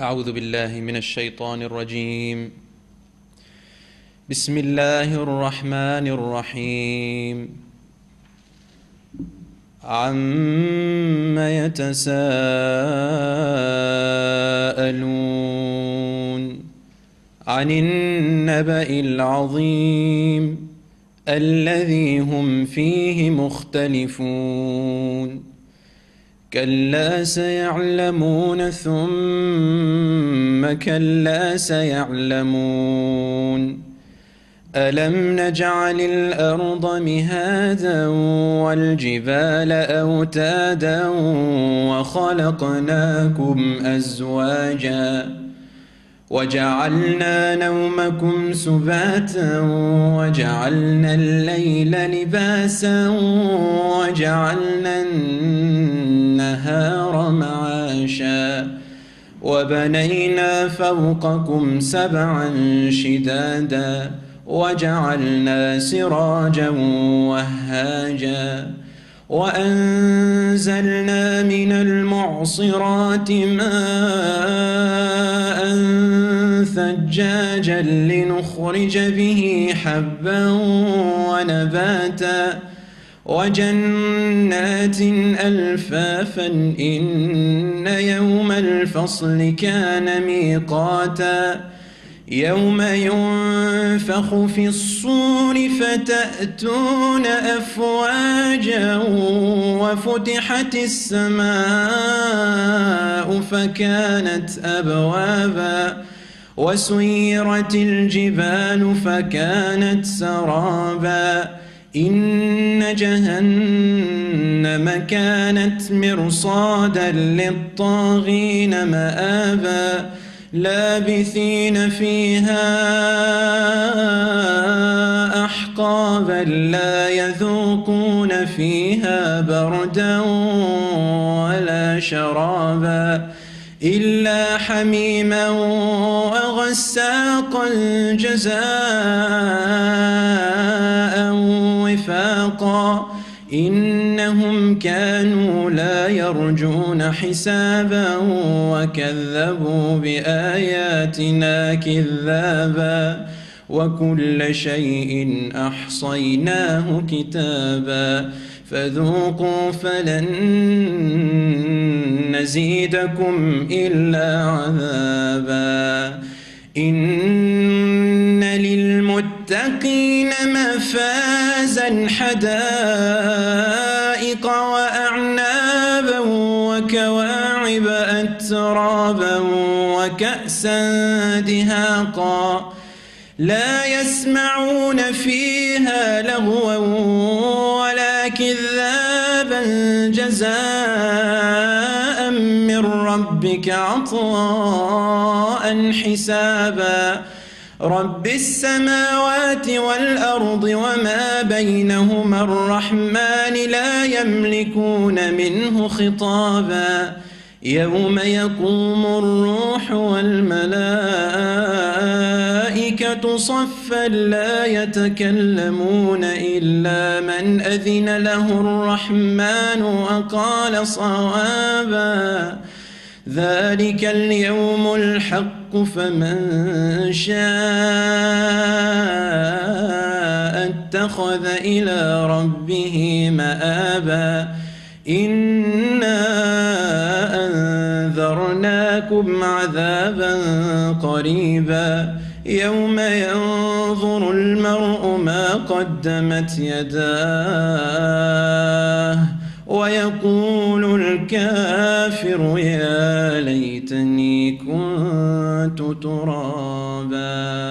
أعوذ بالله من الشيطان الرجيم. بسم الله الرحمن الرحيم. عم يتساءلون عن النبأ العظيم الذي هم فيه مختلفون كلا سيعلمون ثم كلا سيعلمون ألم نجعل الأرض مهادا والجبال أوتادا وخلقناكم أزواجا وجعلنا نومكم سباتا وجعلنا الليل لباسا وجعلنا النهار وبنينا فوقكم سبعا شدادا وجعلنا سراجا وهاجا وأنزلنا من المعصرات ماء ثجاجا لنخرج به حبا ونباتا وجنات ألفافا إن يوم الفصل كان ميقاتا يوم ينفخ في الصور فتأتون أفواجا وفتحت السماء فكانت أبوابا وسيرت الجبال فكانت سرابا إن جهنم كانت مرصادا للطاغين مآبا لابثين فيها أحقابا لا يذوقون فيها بردا ولا شرابا إلا حميما وغساقا جزاء وفاقا إنهم كانوا لا يرجون حسابا وكذبوا بآياتنا كذابا وكل شيء أحصيناه كتابا فذوقوا فلن نزيدكم إلا عذابا. إن للمتقين مفازا حدائق وأعنابا وكواعب أترابا وكأسا دهاقا. لا يسمعون فيها لغوا ولا كذابا جزاء. ربك عطاء حسابا. رب السماوات والأرض وما بينهما الرحمن لا يملكون منه خطابا. يوم يقوم الروح والملائكة صفا لا يتكلمون إلا من أذن له الرحمن وقال صوابا. ذلك اليوم الحق فمن شاء اتخذ إلى ربه مآبا إنا أنذرناكم عذابا قريبا يوم ينظر المرء ما قدمت يداه ويقول الكافر يا ليتني كنت ترابا.